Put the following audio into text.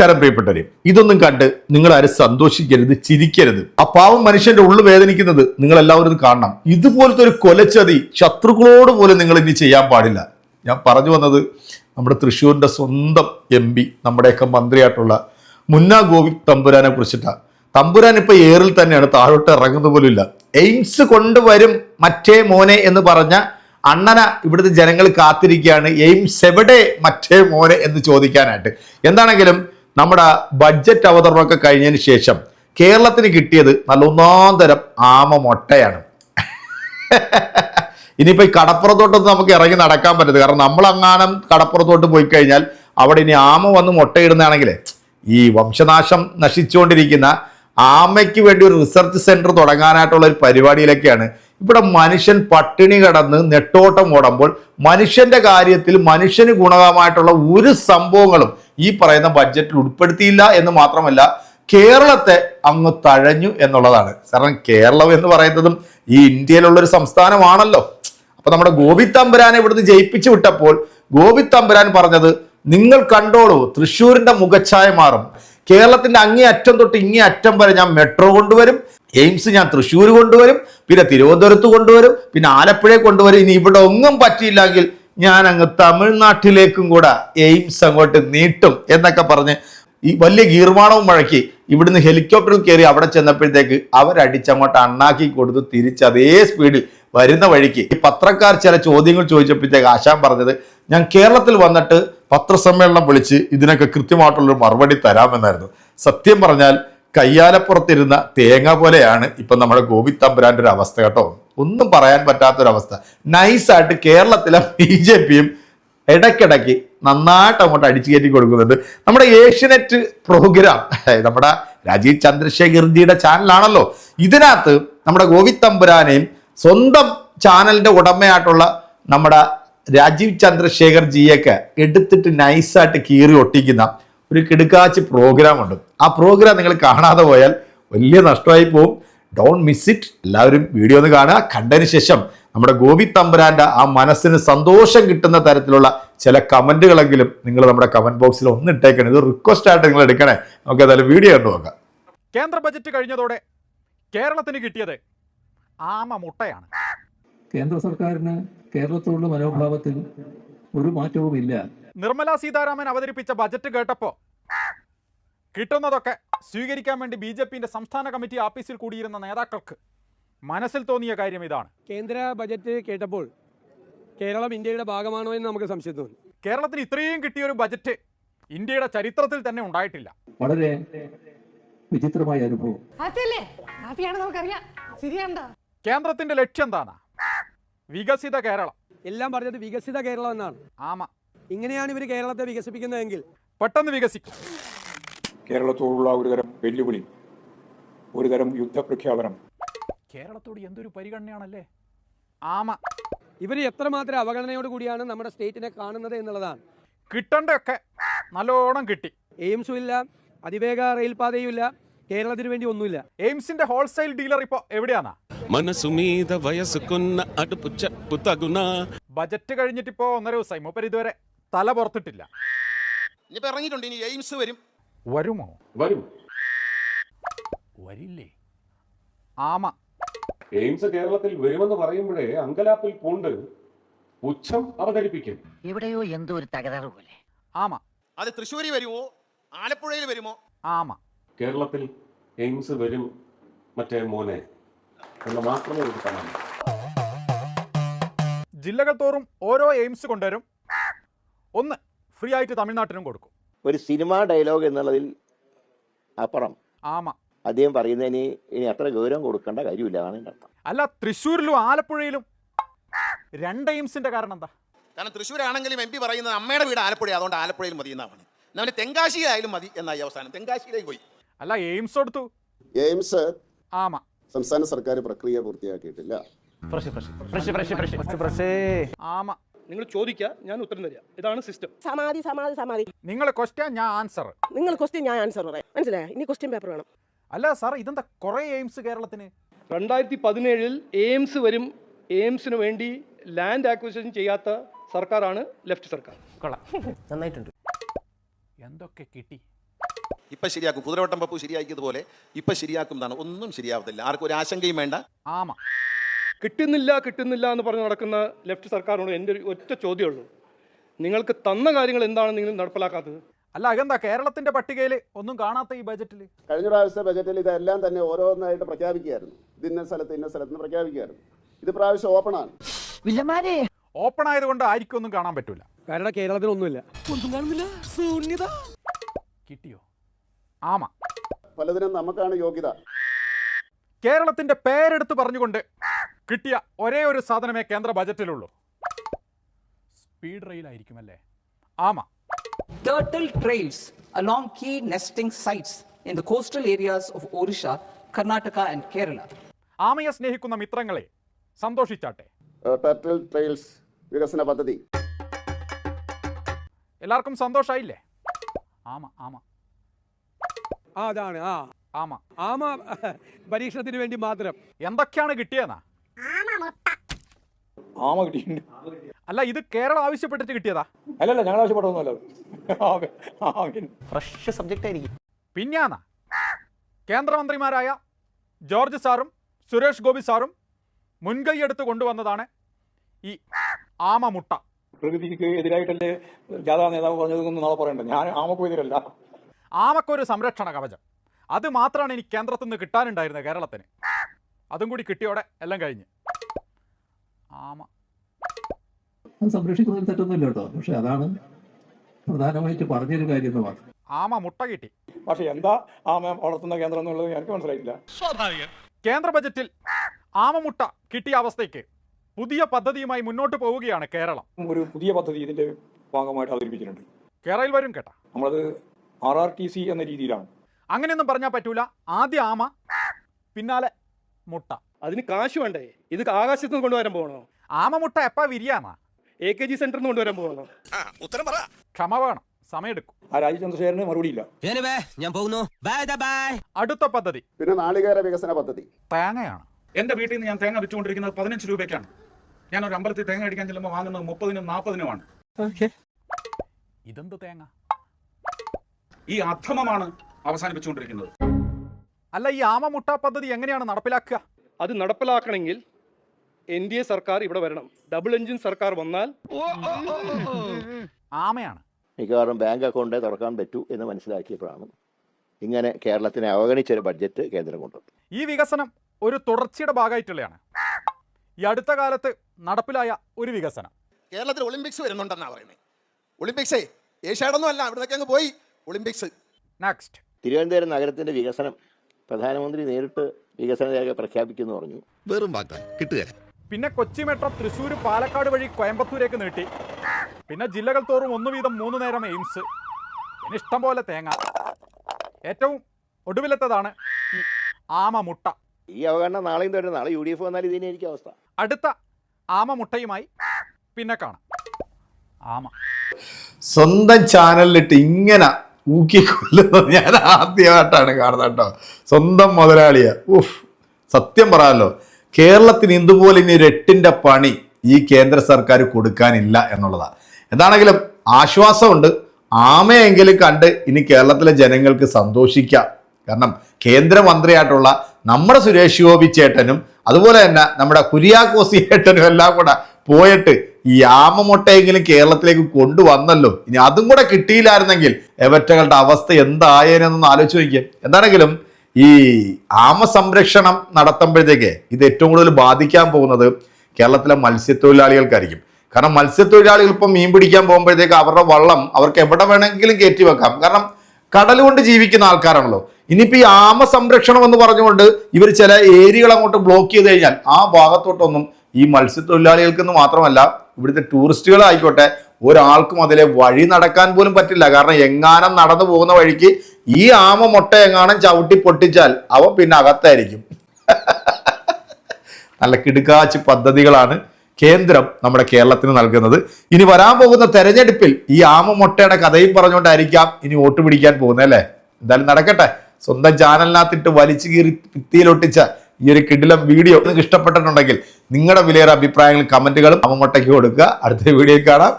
നമസ്കാരം പ്രിയപ്പെട്ടവരെ. ഇതൊന്നും കണ്ട് നിങ്ങൾ ആരും സന്തോഷിക്കരുത് ചിരിക്കരുത്. ആ പാവം മനുഷ്യന്റെ ഉള്ളു വേദനിക്കുന്നത് നിങ്ങൾ എല്ലാവരും കാണണം. ഇതുപോലത്തെ ഒരു കൊലച്ചതി ശത്രുക്കളോട് പോലും നിങ്ങൾ ഇനി ചെയ്യാൻ പാടില്ല. ഞാൻ പറഞ്ഞു വന്നത് നമ്മുടെ തൃശ്ശൂരിന്റെ സ്വന്തം എം പി നമ്മുടെയൊക്കെ മന്ത്രിയായിട്ടുള്ള മുന്ന ഗോവിന്ദ് തമ്പുരാനെ കുറിച്ചിട്ടാണ് തമ്പുരാൻ ഇപ്പൊ ഏറിൽ തന്നെയാണ് താഴോട്ട് ഇറങ്ങുന്ന പോലും ഇല്ല. എയിംസ് കൊണ്ടുവരും മറ്റേ മോനെ എന്ന് പറഞ്ഞ അണ്ണന ഇവിടുത്തെ ജനങ്ങൾ കാത്തിരിക്കുകയാണ്. എയിംസ് എവിടെ മറ്റേ മോനെ എന്ന് ചോദിക്കാനായിട്ട്. എന്താണെങ്കിലും നമ്മുടെ ബഡ്ജറ്റ് അവതരണമൊക്കെ കഴിഞ്ഞതിന് ശേഷം കേരളത്തിന് കിട്ടിയത് നല്ല ഒന്നാം തരം ആമ മൊട്ടയാണ്. ഇനിയിപ്പോൾ ഈ കടപ്പുറത്തോട്ടൊന്നും നമുക്ക് ഇറങ്ങി നടക്കാൻ പറ്റരുത് കാരണം നമ്മൾ അങ്ങാനം കടപ്പുറത്തോട്ട് പോയി കഴിഞ്ഞാൽ അവിടെ ഇനി ആമ വന്ന് മുട്ടയിടുന്നതാണെങ്കിൽ ഈ വംശനാശം നശിച്ചുകൊണ്ടിരിക്കുന്ന ആമയ്ക്ക് വേണ്ടി ഒരു റിസർച്ച് സെന്റർ തുടങ്ങാനായിട്ടുള്ള ഒരു പരിപാടിയിലൊക്കെയാണ്. ഇവിടെ മനുഷ്യൻ പട്ടിണി കടന്ന് നെട്ടോട്ടം ഓടുമ്പോൾ മനുഷ്യന്റെ കാര്യത്തിൽ മനുഷ്യന് ഗുണകമായിട്ടുള്ള ഒരു സംഭവങ്ങളും ഈ പറയുന്ന ബഡ്ജറ്റിൽ ഉൾപ്പെടുത്തിയില്ല എന്ന് മാത്രമല്ല കേരളത്തെ അങ്ങ് തഴഞ്ഞു എന്നുള്ളതാണ്. കാരണം കേരളം എന്ന് പറയുന്നതും ഈ ഇന്ത്യയിലുള്ള ഒരു സംസ്ഥാനമാണല്ലോ. അപ്പൊ നമ്മുടെ ഗോപി തമ്പുരാനെ ഇവിടുന്ന് ജയിപ്പിച്ചു വിട്ടപ്പോൾ ഗോപി തമ്പുരാൻ പറഞ്ഞത് നിങ്ങൾ കണ്ടോളൂ തൃശ്ശൂരിന്റെ മുഖച്ഛായ മാറും. കേരളത്തിന്റെ അങ്ങേ അറ്റം തൊട്ട് ഇങ്ങേ അറ്റം വരെ ഞാൻ മെട്രോ കൊണ്ടുവരും എയിംസ് ഞാൻ തൃശ്ശൂർ കൊണ്ടുവരും പിന്നെ തിരുവനന്തപുരത്ത് കൊണ്ടുവരും പിന്നെ ആലപ്പുഴയെ കൊണ്ടുവരും. ഇനി ഇവിടെ ഒന്നും പറ്റിയില്ലെങ്കിൽ ഞാൻ അങ്ങ് തമിഴ്നാട്ടിലേക്കും കൂടെ എയിംസ് അങ്ങോട്ട് നീട്ടും എന്നൊക്കെ പറഞ്ഞ് ഈ വലിയ ഗീർവാണവും മുഴക്കി ഇവിടുന്ന് ഹെലികോപ്റ്ററിൽ കയറി അവിടെ ചെന്നപ്പോഴത്തേക്ക് അവരടിച്ചങ്ങോട്ട് അണ്ണാക്കി കൊടുത്ത് തിരിച്ച് അതേ സ്പീഡിൽ വരുന്ന വഴിക്ക്. ഈ പത്രക്കാർ ചില ചോദ്യങ്ങൾ ചോദിച്ചപ്പോഴത്തേക്ക് ആശാൻ പറഞ്ഞത് ഞാൻ കേരളത്തിൽ വന്നിട്ട് പത്രസമ്മേളനം വിളിച്ച് ഇതിനൊക്കെ കൃത്യമായിട്ടുള്ളൊരു മറുപടി തരാമെന്നായിരുന്നു. സത്യം പറഞ്ഞാൽ കയ്യാലപ്പുറത്തിരുന്ന തേങ്ങ പോലെയാണ് ഇപ്പം നമ്മുടെ ഗോപി തമ്പുരാന്റെ ഒരു അവസ്ഥ കേട്ടോ. ഒന്നും പറയാൻ പറ്റാത്തൊരവസ്ഥ. നൈസായിട്ട് കേരളത്തിലെ ബി ജെ പിയും ഇടയ്ക്കിടയ്ക്ക് നന്നായിട്ട് അങ്ങോട്ട് അടിച്ചു കയറ്റി കൊടുക്കുന്നുണ്ട്. നമ്മുടെ ഏഷ്യനെറ്റ് പ്രോഗ്രാം നമ്മുടെ രാജീവ് ചന്ദ്രശേഖർജിയുടെ ചാനലാണല്ലോ ഇതിനകത്ത് നമ്മുടെ ഗോവിന്ദ് തമ്പുരാനെയും സ്വന്തം ചാനലിന്റെ ഉടമയായിട്ടുള്ള നമ്മുടെ രാജീവ് ചന്ദ്രശേഖർ ജിയൊക്കെ എടുത്തിട്ട് നൈസായിട്ട് കീറി ഒട്ടിക്കുന്ന ഒരു കിടുക്കാച്ച് പ്രോഗ്രാം ഉണ്ട്. ആ പ്രോഗ്രാം നിങ്ങൾ കാണാതെ പോയാൽ വലിയ നഷ്ടമായി പോകും ഡോൺ മിസ് ഇറ്റ് എല്ലാവരും വീഡിയോ ഒന്ന് കാണുക. കണ്ടതിന് ശേഷം നമ്മുടെ ഗോപി തമ്പുരാന്റെ ആ മനസ്സിന് സന്തോഷം കിട്ടുന്ന തരത്തിലുള്ള ചില കമന്റുകളെങ്കിലും നിങ്ങൾ നമ്മുടെ കമന്റ് ബോക്സിൽ ഒന്ന് ഇട്ടേക്കണം. ഇത് റിക്വസ്റ്റ് ആയിട്ട് നിങ്ങൾ എടുക്കണേ. നമുക്ക് ഏതായാലും വീഡിയോ കണ്ടു നോക്കാം. കേന്ദ്ര ബജറ്റ് കഴിഞ്ഞതോടെ കേരളത്തിന് കിട്ടിയത് ആമ മുട്ടയാണ്. കേന്ദ്ര സർക്കാരിന് കേരളത്തോടുള്ള മനോഭാവത്തിൽ ഒരു മാറ്റവുമില്ല. നിർമ്മലാ സീതാരാമൻ അവതരിപ്പിച്ച ബജറ്റ് കേട്ടപ്പോൾ കിട്ടുന്നതൊക്കെ സ്വീകരിക്കാൻ വേണ്ടി ബി ജെ പിന്റെ സംസ്ഥാന കമ്മിറ്റി ആഫീസിൽ കൂടിയിരുന്ന നേതാക്കൾക്ക് മനസ്സിൽ തോന്നിയ കാര്യം ഇതാണ്. കേന്ദ്ര ബജറ്റ് കേട്ടപ്പോൾ കേരളം ഇന്ത്യയുടെ ഭാഗമാണോ എന്ന് നമുക്ക് സംശയം തോന്നി. കേരളത്തിന് ഇത്രയും കിട്ടിയ ഒരു ബജറ്റ് ഇന്ത്യയുടെ ചരിത്രത്തിൽ തന്നെ ഉണ്ടായിട്ടില്ല. വളരെ വിചിത്രമായ അനുഭവം. കേന്ദ്രത്തിന്റെ ലക്ഷ്യം എന്താണ്? വികസിത കേരളം. എല്ലാം പറഞ്ഞത് വികസിത കേരളം എന്നാണ്. ആമ. ഇങ്ങനെയാണ് ഇവർ കേരളത്തെ വികസിപ്പിക്കുന്നതെങ്കിൽ. പെട്ടെന്ന് വികസിക്കും. കേരളത്തോടുള്ള ഒരു തരം വെല്ലുവിളി ഒരു തരം യുദ്ധപ്രഖ്യാപനം. കേരളത്തോട് എന്തൊരു പരിഗണനയാണല്ലേ? ആമ. ഇവർ എത്രമാത്രം അവഗണനയോട് കൂടിയാണ് നമ്മുടെ സ്റ്റേറ്റിനെ കാണുന്നത് എന്നുള്ളതാണ്. കിട്ടണ്ടൊക്കെ നല്ലോണം കിട്ടി. എയിംസും ഇല്ല അതിവേഗ റെയിൽപാതയും ഇല്ല കേരളത്തിന് വേണ്ടി ഒന്നുമില്ല. എയിംസിന്റെ ഹോൾസെയിൽ ഡീലർ ഇപ്പോ എവിടെയാണ് മനസുമീത വയസ് ബജറ്റ് കഴിഞ്ഞിട്ട് ഇപ്പോ ഒന്നര ദിവസമായി മൂപ്പർ ഇതുവരെ തല പുറത്തിട്ടില്ല. ഇനിയിപ്പോ ഇറങ്ങിയിട്ടുണ്ട്. ഇനി എയിംസ് വരും. വരുമോ? വരും വരില്ലേ? ആമ. എയിംസ് കേരളത്തിൽ വരുമെന്ന് പറയുമ്പോഴേ അങ്കലാപ്പിൽ പൂണ്ട് പുച്ഛം അവതരിപ്പിക്കും. എവിടെയോ എന്തോ ഒരു തകരാറ് പോലെ. ആമ. അത് തൃശ്ശൂരിൽ വരുമോ? ആലപ്പുഴയിൽ വരുമോ? ആമ. കേരളത്തിൽ എയിംസ് വരും മറ്റേ മോനെ എന്ന് മാത്രമേ എനിക്ക് കാണാൻ ജില്ലകൾ തോറും ഓരോ എയിംസ് കൊണ്ടുവരും. ഒന്ന് ഫ്രീ ആയിട്ട് തമിഴ്നാട്ടിനും കൊടുക്കും. ഒരു സിനിമാ ഡയലോഗ് എന്നുള്ളതിൽ അപ്പുറം. ആമ. അദ്ദേഹം പറയുന്നതിന് ഇനി അത്ര ഗൗരവം കൊടുക്കേണ്ട കാര്യമില്ല എന്നാണ് എന്റെ അർത്ഥം. അല്ല തൃശ്ശൂരിലും ആലപ്പുഴയിലും രണ്ട് എയിംസിന്റെ കാരണം എന്താ? കാരണം തൃശ്ശൂരാണെങ്കിലും എം പി പറയുന്നത് അമ്മയുടെ വീട് ആലപ്പുഴ അതുകൊണ്ട് ആലപ്പുഴയിൽ മതി എന്നാണ് തെങ്കാശിയിലായാലും മതി എന്നായി അവസാനം. തെങ്കാശിയിലേക്ക് പോയി. അല്ല എയിംസ് കൊടുത്തു എയിംസ് ആമാ. സംസ്ഥാന സർക്കാർ പ്രക്രിയ പൂർത്തിയാക്കിയിട്ടില്ല. ആമ. നിങ്ങൾ ചോദിക്കുക ഞാൻ ഉത്തരം തരിക ഇതാണ് സിസ്റ്റം സമാധി സമാധി സമാധി. നിങ്ങൾ ക്വസ്റ്റ്യൻ ഞാൻ ആൻസർ നിങ്ങൾ ക്വസ്റ്റ്യൻ ഞാൻ ആൻസർ പറയാം. മനസ്സിലായോ? ഇനി ക്വസ്റ്റ്യൻ പേപ്പർ വേണം. അല്ല സാർ ഇതെന്താ കുറേ എയിംസ് കേരളത്തിന്? രണ്ടായിരത്തി പതിനേഴിൽ എയിംസ് വരും. എയിംസിന് വേണ്ടി ലാൻഡ് ആക്വിസിഷൻ ചെയ്യാത്ത സർക്കാരാണ് ലെഫ്റ്റ് സർക്കാർ. നന്നായിട്ടുണ്ട്. എന്തൊക്കെ കിട്ടി? ഇപ്പൊ ശരിയാക്കും. കുതിരവട്ടം പപ്പു ശരിയാക്കിയതുപോലെ ഇപ്പൊ ശരിയാക്കും എന്നാണ്. ഒന്നും ശരിയാവത്തില്ല. ആർക്കും ഒരു ആശങ്കയും വേണ്ട. ആമ. കിട്ടുന്നില്ല കിട്ടുന്നില്ല എന്ന് പറഞ്ഞ് നടക്കുന്ന ലെഫ്റ്റ് സർക്കാരിനോട് എന്റെ ഒരു ഒറ്റ ചോദ്യമുള്ളൂ. നിങ്ങൾക്ക് തന്ന കാര്യങ്ങൾ എന്താണ് നിങ്ങൾ നടപ്പിലാക്കാത്തത്. അല്ല അതെന്താ? കേരളത്തിന്റെ പട്ടികയിൽ ഒന്നും കാണാത്ത ഈ ബജറ്റിൽ കഴിഞ്ഞ പ്രാവശ്യത്തെ ബജറ്റിൽ ഇതെല്ലാം തന്നെ ഓരോന്നായിട്ട് പ്രഖ്യാപിക്കുകയായിരുന്നു. ഇത് ഇന്ന സ്ഥലത്ത് ഇന്ന സ്ഥലത്ത് പ്രഖ്യാപിക്കുകയായിരുന്നു. ഇത് പ്രാവശ്യം ഓപ്പൺ ആണ് ഓപ്പൺ ആയതുകൊണ്ട് ആയിരിക്കും ഒന്നും കാണാൻ പറ്റൂല. കാരണം ശൂന്യത കിട്ടിയോ? ആമാ. പലതിനും നമുക്കാണ് യോഗ്യത. കേരളത്തിന്റെ പേരെടുത്ത് പറഞ്ഞുകൊണ്ട് കിട്ടിയ ഒരേ ഒരു സാധനമേ കേന്ദ്ര ബജറ്റിലുള്ളൂ. സ്പീഡ് റെയിൽ ആയിരിക്കും അല്ലേ ആമ. Turtle trails along key nesting sites in the coastal areas of Odisha, Karnataka and Kerala ആമയെ സ്നേഹിക്കുന്ന മിത്രങ്ങളെ സന്തോഷിച്ചാട്ടെ. ടർട്ടിൽ ട്രെയിൽസ് വികസന പദ്ധതി. എല്ലാവർക്കും സന്തോഷായില്ലേ? ആമ ആമ. അതാണ് ആ. ആമ. ആമ പരീക്ഷണത്തിന് വേണ്ടി മാത്രം. എന്തൊക്കെയാണ് കിട്ടിയെന്നാ ആമ കിട്ടിയിട്ടുണ്ട്. അല്ല ഇത് കേരളം ആവശ്യപ്പെട്ടിട്ട് കിട്ടിയതാ. അല്ലല്ല ഞങ്ങൾ ആവശ്യപ്പെട്ടൊന്നുമല്ല. ആമീൻ. ഫ്രഷ് സബ്ജക്റ്റ് ആയിരിക്കും. പിന്നാന്ന. കേന്ദ്രമന്ത്രിമാരായ ജോർജ് സാറും സുരേഷ് ഗോപി സാറും മുൻകൈയെടുത്ത് കൊണ്ടുവന്നതാണ് ഈ ആമമുട്ട. പ്രകൃതിക്ക് എതിരായിട്ടല്ലേ ജാഥാ നേതാവ് പറഞ്ഞതെന്ന് നാളെ പറയണ്ട. ഞാൻ ആമക്കും എതിരല്ല. ആമക്കൊരു സംരക്ഷണ കവചം. അത് മാത്രമാണ് എനിക്ക് കേന്ദ്രത്തിൽ നിന്ന് കിട്ടാനുണ്ടായിരുന്നത് കേരളത്തിന്. അതും കൂടി കിട്ടിയോടെ എല്ലാം കഴിഞ്ഞ്. ആമ. അത് സംരക്ഷിക്കുന്നതിൽ തെറ്റൊന്നുമില്ല കേട്ടോ. പക്ഷെ അതാണ് പ്രധാനമായിട്ട് പറഞ്ഞൊരു കാര്യം എന്ന് മാത്രം. ആമ മുട്ട കിട്ടി. പക്ഷെ എന്താ ആമ വളർത്തുന്ന കേന്ദ്രം എന്നുള്ളത് എനിക്ക് മനസ്സിലായില്ല കേന്ദ്ര ബജറ്റിൽ ആമമുട്ട കിട്ടിയ അവസ്ഥയ്ക്ക് പുതിയ പദ്ധതിയുമായി മുന്നോട്ട് പോവുകയാണ് കേരളം. ഒരു പുതിയ പദ്ധതി ഇതിന്റെ ഭാഗമായിട്ട് അവതരിപ്പിച്ചിട്ടുണ്ട്. കേരളയിൽ വരും കേട്ടാ. നമ്മളത് ആർ ആർ ടി സി എന്ന രീതിയിലാണ്. അങ്ങനെയൊന്നും പറഞ്ഞാൽ പറ്റൂല. ആദ്യ ആമ പിന്നാലെ മുട്ട. അതിന് കാശ് വേണ്ടേ? ഇത് ആകാശത്ത് നിന്ന് കൊണ്ടുവരാൻ പോകണോ? ആമ മുട്ട എപ്പാ വിരിയാമാ എ കെ ജി സെന്ററിൽ നിന്ന് കൊണ്ടുവരാൻ പോകണോ? ഉത്തരം പറ. ക്ഷമ വേണം. സമയമെടുക്കും. ആ രാജീവ് ചന്ദ്രശേഖരന് മറുപടിയില്ല ഞാൻ പോകുന്നു. Bye bye. അടുത്ത പദ്ധതി. പിന്നെ നാളികേര വികസന പദ്ധതി. തേങ്ങയാണ്. എന്റെ വീട്ടിൽ നിന്ന് ഞാൻ തേങ്ങ വിറ്റുകൊണ്ടിരിക്കുന്നത് പതിനഞ്ച് രൂപയ്ക്കാണ്. ഞാൻ ഒരു അമ്പലത്തിൽ തേങ്ങ അടിക്കാൻ ചെല്ലുമ്പോൾ വാങ്ങുന്നത് മുപ്പതിനും നാൽപ്പതിനുമാണ് ഇതെന്ത് തേങ്ങ? ഈ അധമമാണ് അവസാനിപ്പിച്ചുകൊണ്ടിരിക്കുന്നത്. അല്ല ഈ ആമമുട്ട പദ്ധതി എങ്ങനെയാണ് നടപ്പിലാക്കുക? അത് നടപ്പിലാക്കണമെങ്കിൽ എൻ ഡി എ സർക്കാർ ഇവിടെ വരണം. ഡബിൾ എഞ്ചിൻ സർക്കാർ വന്നാൽ ആമയാണ്. മിക്കവാറും ബാങ്ക് അക്കൗണ്ട് തുറക്കാൻ പറ്റൂ എന്ന് മനസ്സിലാക്കിയപ്പോഴാണ് ഇങ്ങനെ കേരളത്തിനെ അവഗണിച്ച ഒരു ബഡ്ജറ്റ് കേന്ദ്രം കൊണ്ടു ഈ വികസനം ഒരു തുടർച്ചയുടെ ഭാഗമായിട്ടുള്ളതാണ്. ഈ അടുത്ത കാലത്ത് നടപ്പിലായ ഒരു വികസനം. കേരളത്തിൽ ഒളിമ്പിക്സ് വരുന്നുണ്ടെന്നാണ് പറയുന്നത് ഒളിമ്പിക്സ് ഏഷ്യാഡൊന്നും അല്ല ഇവിടുന്നൊക്കെ അങ്ങ് പോയി. ഒളിമ്പിക്സ്. നെക്സ്റ്റ് തിരുവനന്തപുരം നഗരത്തിന്റെ വികസനം പ്രധാനമന്ത്രി നേരിട്ട് വികസന രേഖ പ്രഖ്യാപിക്കുന്നു പറഞ്ഞു. വെറും വാഗ്ദാനം. കിട്ടുക പിന്നെ കൊച്ചി മെട്രോ തൃശ്ശൂർ പാലക്കാട് വഴി കോയമ്പത്തൂരേക്ക് നീട്ടി. പിന്നെ ജില്ലകൾ തോറും ഒന്നു വീതം മൂന്ന് നേരം എയിംസ്. പിന്നെ ഇഷ്ടം പോലെ തേങ്ങ. ഏറ്റവും ഒടുവിലത്തതാണ് ഈ ആമ മുട്ട ഈ അവഗണന നാളെയും തുടരും നാളെ യു ഡി എഫ് വന്നാൽ ഇതിനായിരിക്കും അവസ്ഥ. അടുത്ത ആമ മുട്ടയുമായി പിന്നെ കാണാം. ആമ. സ്വന്തം ചാനലിലിട്ട് ഇങ്ങനെ ഊക്കി കൊല്ലുന്നത് ഞാൻ ആദ്യമായിട്ടാണ് കാണുന്നത് കേട്ടോ. സ്വന്തം മുതലാളിയെ. ഉഫ്. സത്യം പറയാമല്ലോ കേരളത്തിന് ഇതുപോലെ ഇനി ഒരു പണി ഈ കേന്ദ്ര സർക്കാർ കൊടുക്കാനില്ല എന്നുള്ളതാണ് എന്താണെങ്കിലും ആശ്വാസമുണ്ട്. ആമയെങ്കിലും കണ്ട് ഇനി കേരളത്തിലെ ജനങ്ങൾക്ക് സന്തോഷിക്കാം. കാരണം കേന്ദ്രമന്ത്രിയായിട്ടുള്ള നമ്മുടെ സുരേഷ് ഗോപി ചേട്ടനും അതുപോലെ തന്നെ നമ്മുടെ കുര്യാക്കോസി ചേട്ടനും എല്ലാം കൂടെ പോയിട്ട് ഈ ആമമുട്ടയെങ്കിലും കേരളത്തിലേക്ക് കൊണ്ടുവന്നല്ലോ. ഇനി അതും കൂടെ കിട്ടിയില്ലായിരുന്നെങ്കിൽ എവറ്റകളുടെ അവസ്ഥ എന്തായേനെന്നൊന്ന് ആലോചിച്ച് നോക്കിയാൽ എന്താണെങ്കിലും ഈ ആമ സംരക്ഷണം നടത്തുമ്പോഴത്തേക്ക് ഇത് ഏറ്റവും കൂടുതൽ ബാധിക്കാൻ പോകുന്നത് കേരളത്തിലെ മത്സ്യത്തൊഴിലാളികൾക്കായിരിക്കും. കാരണം മത്സ്യത്തൊഴിലാളികൾ ഇപ്പം മീൻ പിടിക്കാൻ പോകുമ്പോഴത്തേക്ക് അവരുടെ വള്ളം അവർക്ക് എവിടെ വേണമെങ്കിലും കയറ്റി വെക്കാം. കാരണം കടൽ കൊണ്ട് ജീവിക്കുന്ന ആൾക്കാരാണല്ലോ. ഇനിയിപ്പോൾ ഈ ആമ സംരക്ഷണം എന്ന് പറഞ്ഞുകൊണ്ട് ഇവർ ചില ഏരിയകൾ അങ്ങോട്ട് ബ്ലോക്ക് ചെയ്ത് കഴിഞ്ഞാൽ ആ ഭാഗത്തോട്ടൊന്നും ഈ മത്സ്യത്തൊഴിലാളികൾക്കെന്ന് മാത്രമല്ല ഇവിടുത്തെ ടൂറിസ്റ്റുകളായിക്കോട്ടെ ഒരാൾക്കും അതിലെ വഴി നടക്കാൻ പോലും പറ്റില്ല. കാരണം എങ്ങാനം നടന്നു പോകുന്ന വഴിക്ക് ഈ ആമ മുട്ട എങ്ങാനും ചവിട്ടി പൊട്ടിച്ചാൽ അവൻ പിന്നെ അകത്തായിരിക്കും. നല്ല കിടുക്കാച്ച് പദ്ധതികളാണ് കേന്ദ്രം നമ്മുടെ കേരളത്തിന് നൽകുന്നത്. ഇനി വരാൻ പോകുന്ന തെരഞ്ഞെടുപ്പിൽ ഈ ആമ മുട്ടയുടെ കഥയും പറഞ്ഞുകൊണ്ടായിരിക്കാം ഇനി വോട്ട് പിടിക്കാൻ പോകുന്നത് അല്ലേ? എന്തായാലും നടക്കട്ടെ. സ്വന്തം ചാനലിനകത്തിട്ട് വലിച്ചു കീറി ഭിത്തിയിലൊട്ടിച്ച ഈ ഒരു കിഡിലം വീഡിയോ നിങ്ങൾക്ക് ഇഷ്ടപ്പെട്ടിട്ടുണ്ടെങ്കിൽ നിങ്ങളുടെ വിലയേറെ അഭിപ്രായങ്ങളും കമന്റുകളും ആമ കൊടുക്കുക. അടുത്ത വീഡിയോയിൽ കാണാം.